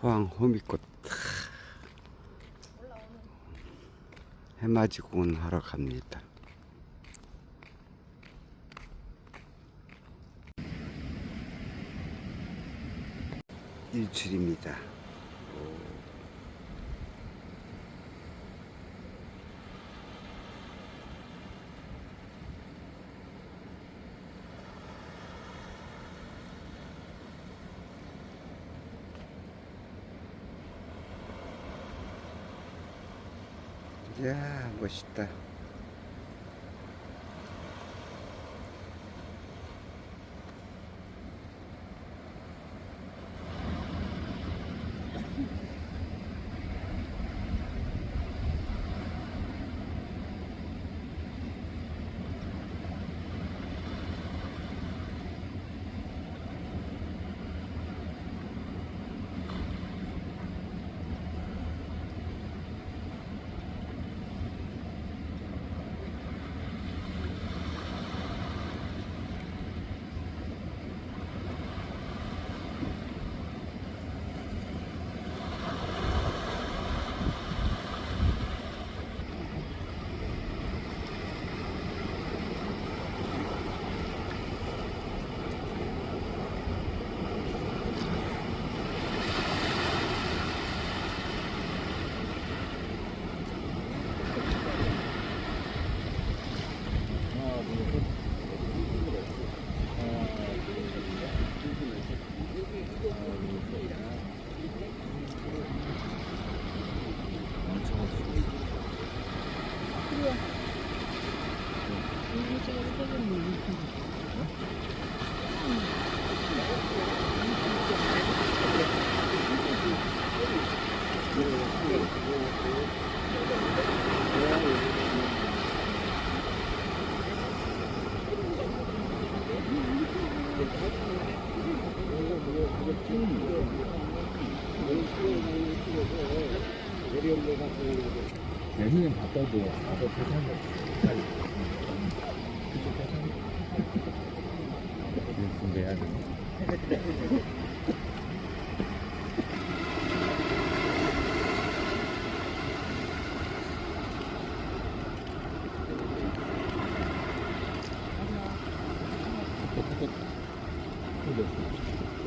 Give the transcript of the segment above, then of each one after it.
포항 호미꽃 해맞이 공원 하러 갑니다. 일출입니다. 이야 멋있다. 내년엔 바빠도 세상에. 빨리. 그쪽 세상에. 준비해야 돼. 오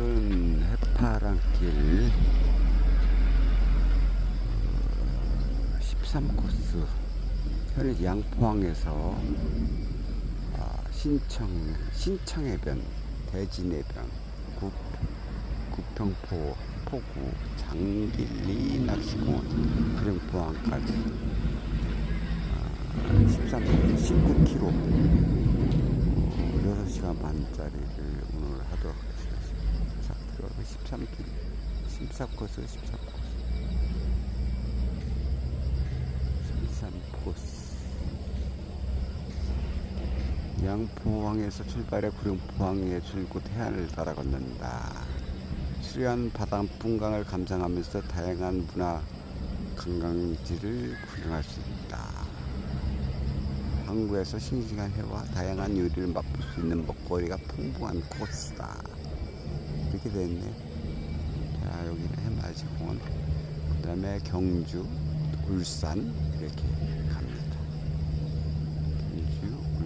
늘은 해파랑길 13코스 현재 양포항에서 아, 신청 신청해변 대진해변 구, 구평포 포구 장길리 낚시공원 그림포항까지 아, 13 19km 6시간 반짜리를 오늘 하도록 하겠습니다. 자, 들어가고 13km. 14코스, 13코스. 13 코스. 양포항에서 출발해 구룡포항에 줄곧 해안을 따라 걷는다. 수려한 바닷풍광을 감상하면서 다양한 문화 관광지를 구경할 수 있다. 항구에서 싱싱한 회와 다양한 요리를 맛볼 수 있는 먹거리가 풍부한 코스다. 이렇게 됐네. 자, 여기는 해맞이 공원. 그 다음에 경주, 울산, 이렇게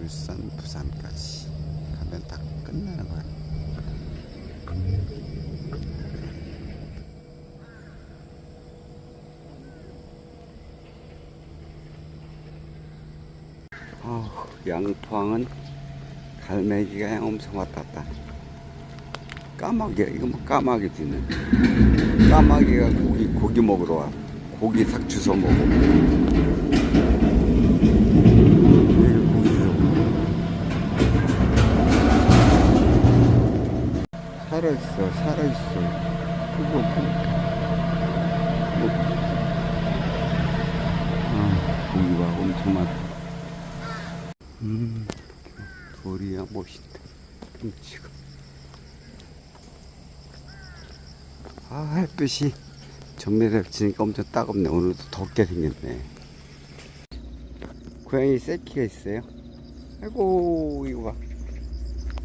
울산, 부산까지 가면 딱 끝나는 거야. 어, 양포항은 갈매기가 엄청 왔다 갔다. 까마귀야, 이거 뭐 까마귀지는. 까마귀가 고기, 고기 먹으러 와. 고기 싹 주워 먹어. 살아있어, 살아있어. 그거 보니까. 뭐. 아, 고기가 엄청 많다. 음, 돌이야 멋있다. 김치가. 아, 햇빛이 정면에 비치니까 엄청 따갑네. 오늘도 덥게 생겼네. 고양이 새끼가 있어요. 아이고, 이거 봐.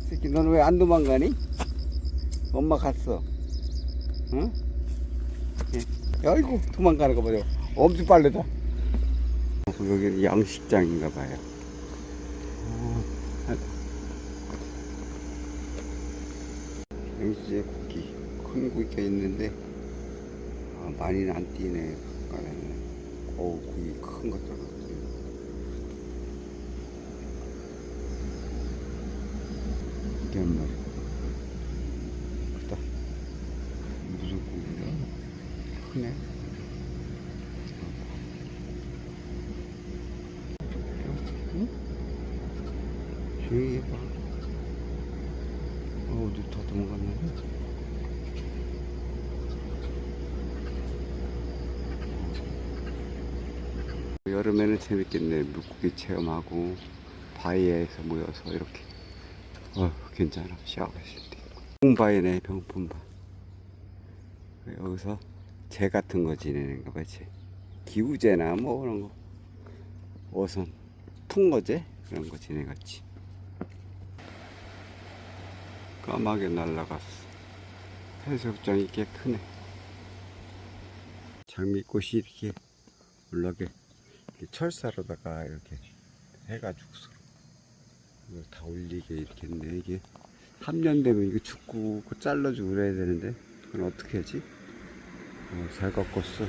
새끼, 너는 왜 안 도망가니? 엄마 갔어. 응? 예. 아이고, 도망가는 거 봐요. 엄청 빠르다. 어, 여기는 양식장인가 봐요. 어, 아. 여기 고기, 큰 고기가 있는데, 아, 많이는 안 뛰네. 가까이는. 어우, 고기 큰 같아요. 이게 한 마리. 크다. 무슨 고기야? 크 네. 응? 조용히 해봐. 어, 어디 더 도망갔나? 여름에는 재밌겠네. 물고기 체험하고 바위에서 모여서 이렇게. 어, 괜찮아. 샤워하실 때. 병풍바이네, 병풍바. 여기서 재 같은 거 지내는가 봐, 재. 기우제나 뭐 그런 거. 어선, 풍어제? 그런 거 지내갔지. 까마게 날라갔어. 해수욕장이 꽤 크네. 장미꽃이 이렇게 올라게 철사로다가 이렇게 해가지고 이걸 다 올리게 이렇게 했네 이게 3년 되면 이거 죽고 잘라주고 그래야 되는데 그건 어떻게 하지? 어, 잘 갖고 어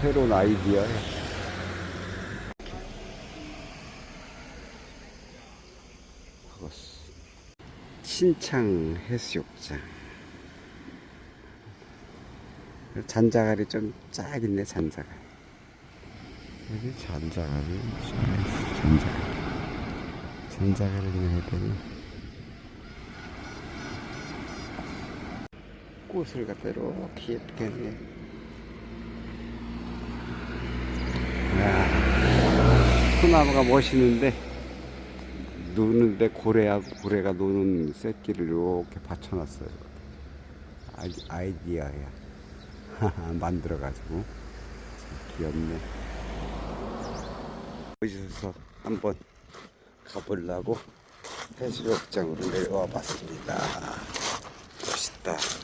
새로운 아이디어야. 신창 해수욕장. 잔자갈이 좀 쫙 있네 잔자갈. 여기 잔자갈이 잔자갈. 전자가를 그냥 했더니 꽃을 갖다 이렇게 예쁘게 야, 소나무가 멋있는데 노는데 고래하고 고래가 노는 새끼를 이렇게 받쳐놨어요. 아이, 아이디어야. 만들어가지고. 참 귀엽네. 보셔서 한번 가보려고 해수욕장으로 내려와 봤습니다. 멋있다.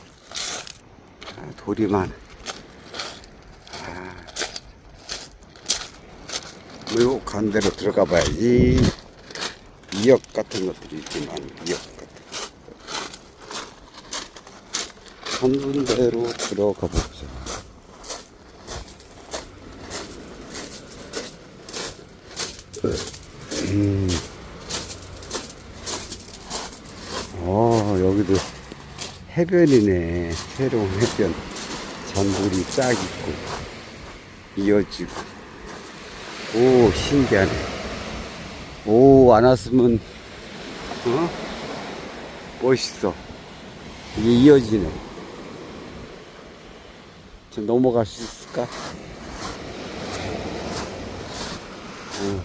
아, 돌이만. 아, 뭐, 간대로 들어가 봐야지. 미역 같은 것들이 있지만, 미역 같은 거. 선분대로 들어가 보자. 음. 어, 여기도 해변이네. 새로운 해변. 잔불이 쫙 있고, 이어지고. 오, 신기하네. 오, 안 왔으면, 어? 멋있어. 이게 이어지네. 저 넘어갈 수 있을까? 어.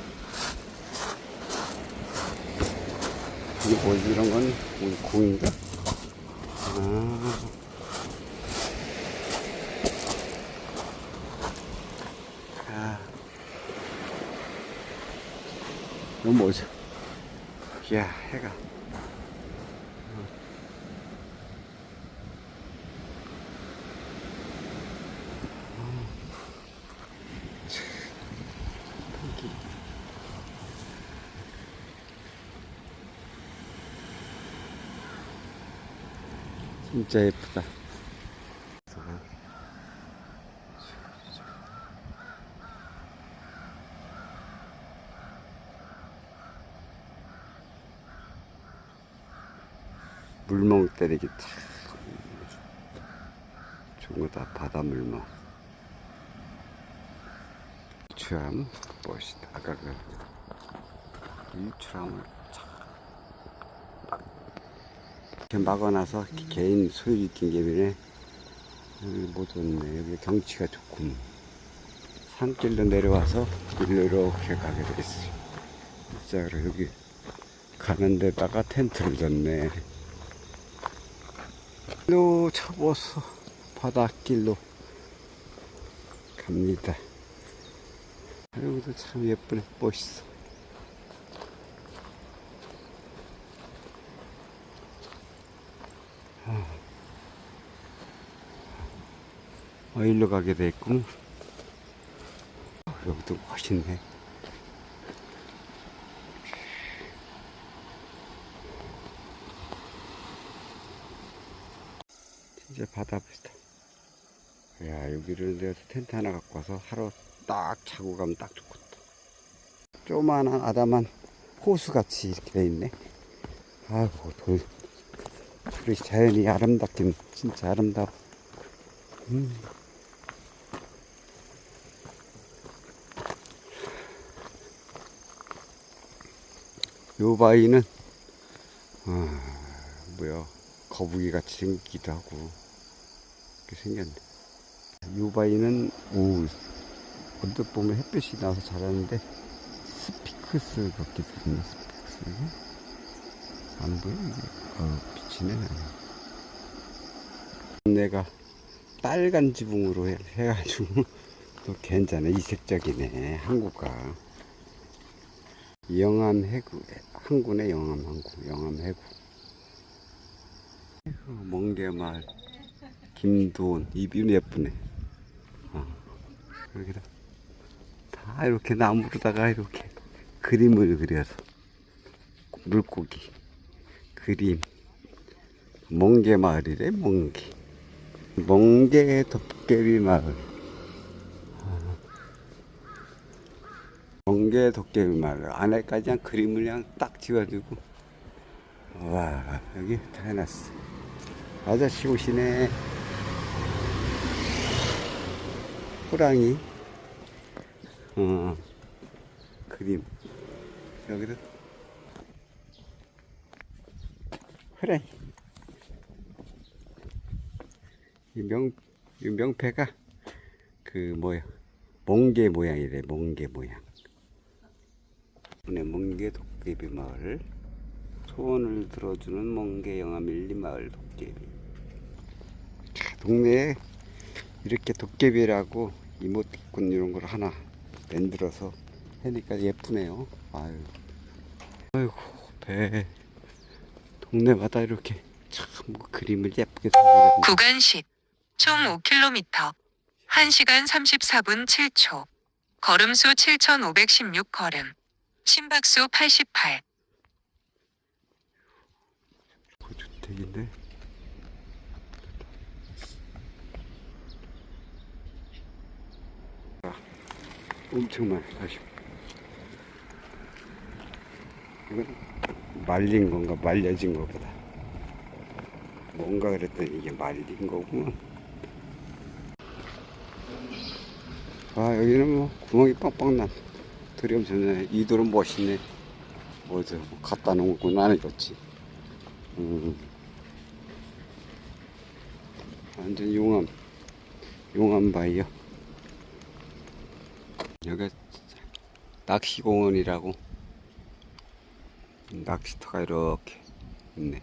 이게 뭐지 이런 건 우리 공인가? 아. 아. 이건 뭐죠? 이야 해가 진짜 예쁘다. 물멍 때리기 참 좋은 거다. 바닷물멍. 유추함 멋있다. 아까 그 유추함을 참 이렇게 막아놔서 개인 소유 낀개비네 여기 못 좋네. 여기 경치가 좋군. 산길로 내려와서 일로 이렇게 가게. 자, 그리고 여기 가는 데다가 텐트를 졌네. 로 접어서 바닷길로 갑니다. 여기도 참 예쁘네, 멋있어. 어, 일로 가게. 어, 여기도 멋있네. 진짜 바다 비슷해. 야, 여기를 내가 텐트 하나 갖고 와서 하루 딱 자고 가면 딱 좋겠다. 조만한 아담한 호수같이 이렇게 돼 있네. 아이고, 돌. 우리 자연이 아름답긴 진짜 아름다워. 음. 요 바위는 아, 뭐야 거북이 같이 생기기도 하고 이렇게 생겼네. 요 바위는 오 언뜻 보면 햇볕이 나와서 자라는데 스피크스 같기도 했네 스피크스 안 보여? 어, 비치네 내가 빨간 지붕으로 해, 해가지고 또 괜찮아 이색적이네 항구가 영암 해구 항구네 영암 항구 영암 해구. 아이고, 멍게마을 김도원 이뷰는 예쁘네. 어, 여기다 다 이렇게 나무로다가 이렇게 그림을 그려서 물고기 그림 멍게 마을이래 멍게. 멍게 도깨비 마을 아. 멍게 도깨비 마을 안에까지 그냥 그림을 그냥 딱 지어주고. 와 여기 다 해놨어. 아저씨 오시네. 호랑이. 어 그림. 여기도. 그래. 이. 명, 이 명패가 그 뭐야? 멍게 모양이래 멍게 모양. 오늘 멍게 도깨비 마을 소원을 들어주는 멍게 영화 밀리 마을 도깨비. 자, 동네에 이렇게 도깨비라고 이모티콘 이런 걸 하나 만들어서 하니까 예쁘네요. 아유, 아이고 배. 동네마다 이렇게 참 그림을 예쁘게 그렸네. 구간식 총 5km 1시간 34분 7초 걸음수 7,516 걸음 심박수 88 고주택인데. 아, 엄청 많아, 다시. 이건 말린 건가, 말려진 거보다. 뭔가 그랬더니 이게 말린 거구만. 아, 여기는 뭐 구멍이 빵빵 난. 들 이 엄청나네. 이 돌은 멋있네. 어디서 뭐 갖다 놓은 건 아니겠지. 음. 완전 용암 용암 바위요 여기 낚시공원이라고 낚시터가 이렇게 있네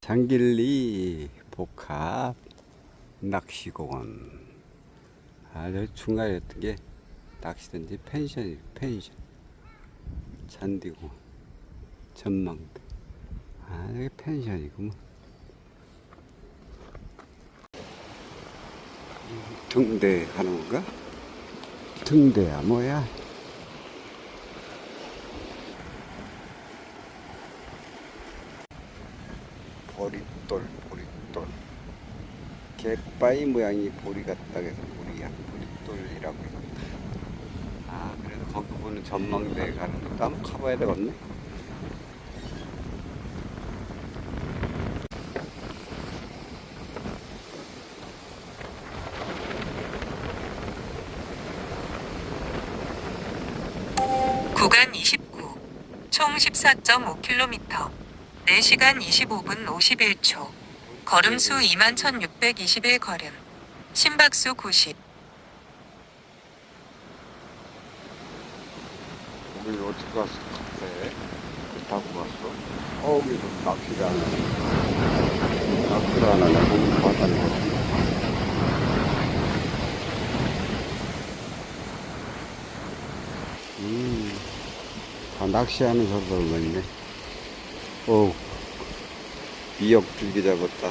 장길리 복합 낚시공원 아, 저 중간에 있던 게 낚시든지 펜션이 펜션. 잔디고, 전망대. 아, 여기 펜션이구만. 등대 하는 건가? 등대야, 뭐야? 보릿돌, 보릿돌. 갯바위 모양이 보리 같다 해서 보리야 보리돌이라고 해요. 아 그래서 거기 보는 전망대 가는 것도 한번 가봐야 되겠네. 구간 29. 총 14.5km. 4시간 25분 51초. 걸음수 21,621 걸음. 심박수 90. 거기 어떻게 갔어? 카페 타고 갔어? 어, 여기서 낚시를 안 하네. 낚시를 안 하네. 바다는 거. 음, 다 낚시하는 사람들 있네. 어, 미역 줄기 잡았다.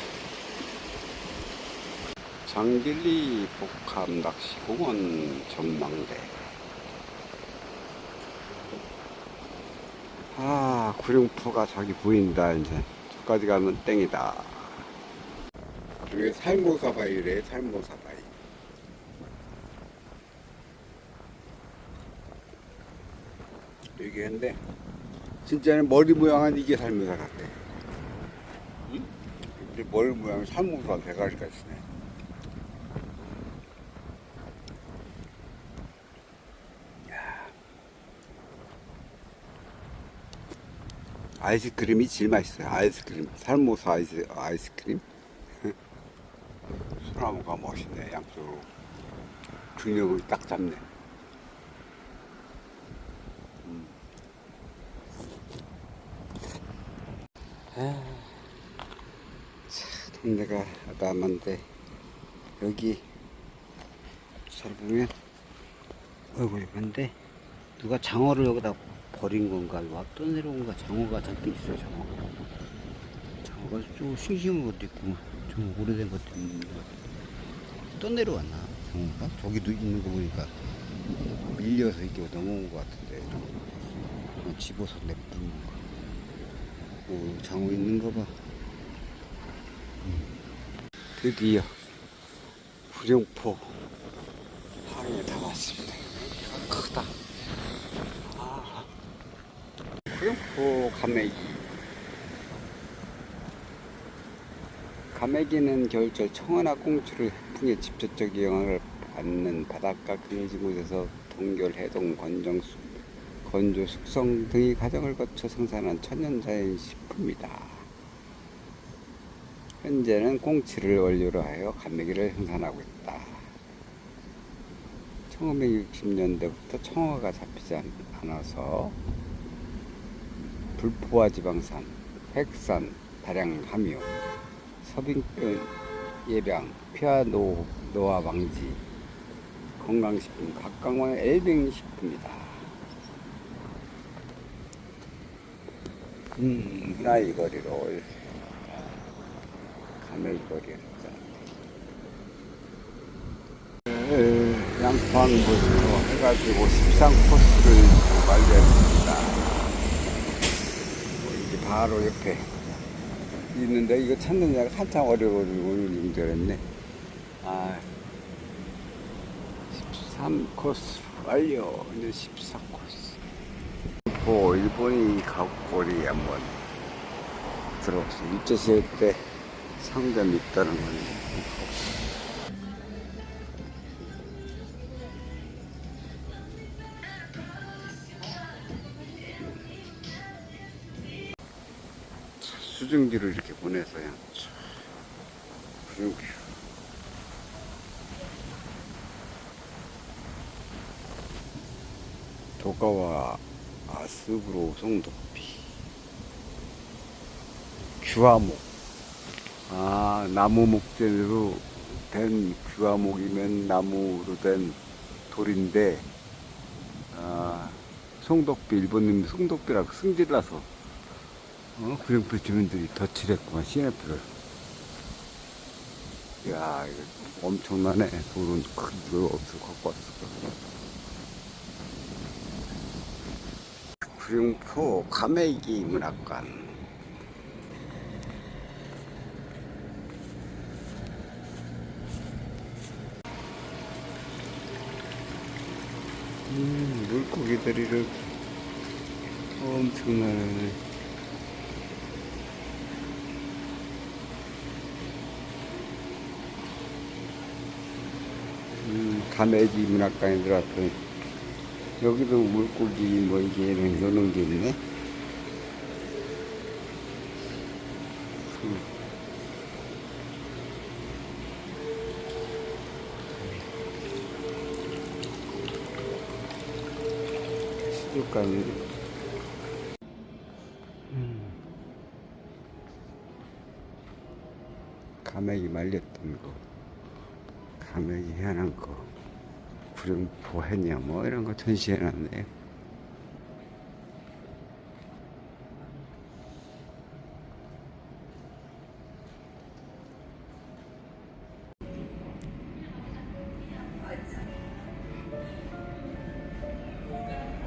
장길리 복합 낚시공원 전망대. 아, 구룡포가 저기 보인다, 이제. 저까지 가면 땡이다. 이게 살모사바이래, 살모사바이. 이게 근데, 진짜는 머리 모양은 이게 살모사 같대. 응? 이게 머리 모양은 살모사 대가리가 있네. 아이스크림이 제일 맛있어요. 아이스크림. 살모사 아이스, 아이스크림. 소나무가 멋있네, 양쪽으로. 균형을 딱 잡네. 음. 아, 참, 동네가 아담한데, 여기, 잘 보면, 어이구, 근데, 누가 장어를 여기다 버린 건가? 와 떠내려온 건가? 장어가 잔뜩 있어요, 장어. 장어가 좀 싱싱한 것도 있고, 좀 오래된 것도 있는 것 같아. 떠내려왔나? 장어가? 저기도 있는 거 보니까 밀려서 이렇게 넘어온 것 같은데. 어, 집어서 내뿜는 거. 오, 장어 있는 거 봐. 음. 드디어 구룡포 항에 다 왔습니다. 크다. 아, 구룡포 가메기. 가메기는 겨울철 청어나 꽁치를 해풍의 직접적 영향을 받는 바닷가 그늘진 곳에서 동결, 해동, 건정, 수- 건조, 숙성 등의 과정을 거쳐 생산한 천연자연 식품이다. 현재는 꽁치를 원료로 하여 가메기를 생산하고 있다. 1960년대부터 청어가 잡히지 않- 않아서 불포화 지방산, 핵산, 다량 함유, 서빙병 예방, 노, 노화 방지, 건강식품, 각광원 엘뱅 식품이다. 음, 나이 거리로 가메이 거리를 양평부로 해가지고 13코스를 완료했습니다. 이게 바로 옆에 있는데 이거 찾는 데가 한참 어려워가지고 힘들었네. 아, 13코스 완료. 이제 14코스. 뭐 일본이 가고리 한번 들어봤어요. 일제시대 때 상점이 있다는 거는. 수증기를 이렇게 보내서요. 그리고 도가와 아 스브로 송도피 규화목 아 나무 목재로 된 규화목이면 나무로 된 돌인데 아 송덕비 일본님 송덕비라고 승질나서 어, 구룡포 주민들이 덧칠했구만, CNF를. 이야, 이거 엄청나네. 돌은 큰거 없어, 갖고 왔을 거야. 구룡포 가메기 문학관. 음, 물고기들이 이렇게 엄청 나네. 음, 가메기 문학관에 들어왔더니 여기도 물고기 뭐 이게 이런 게 있네. 음. 음. 감액이 말렸던 거, 감액이 해난 거, 구룡포 해녀 뭐 이런 거 전시해놨네.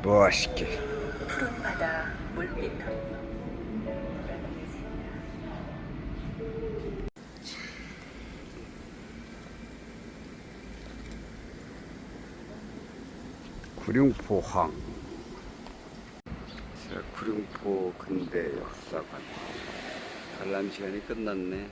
멋있게. 푸른 바다 물빛 구룡포항. 자, 구룡포 근대 역사관. 관람 시간이 끝났네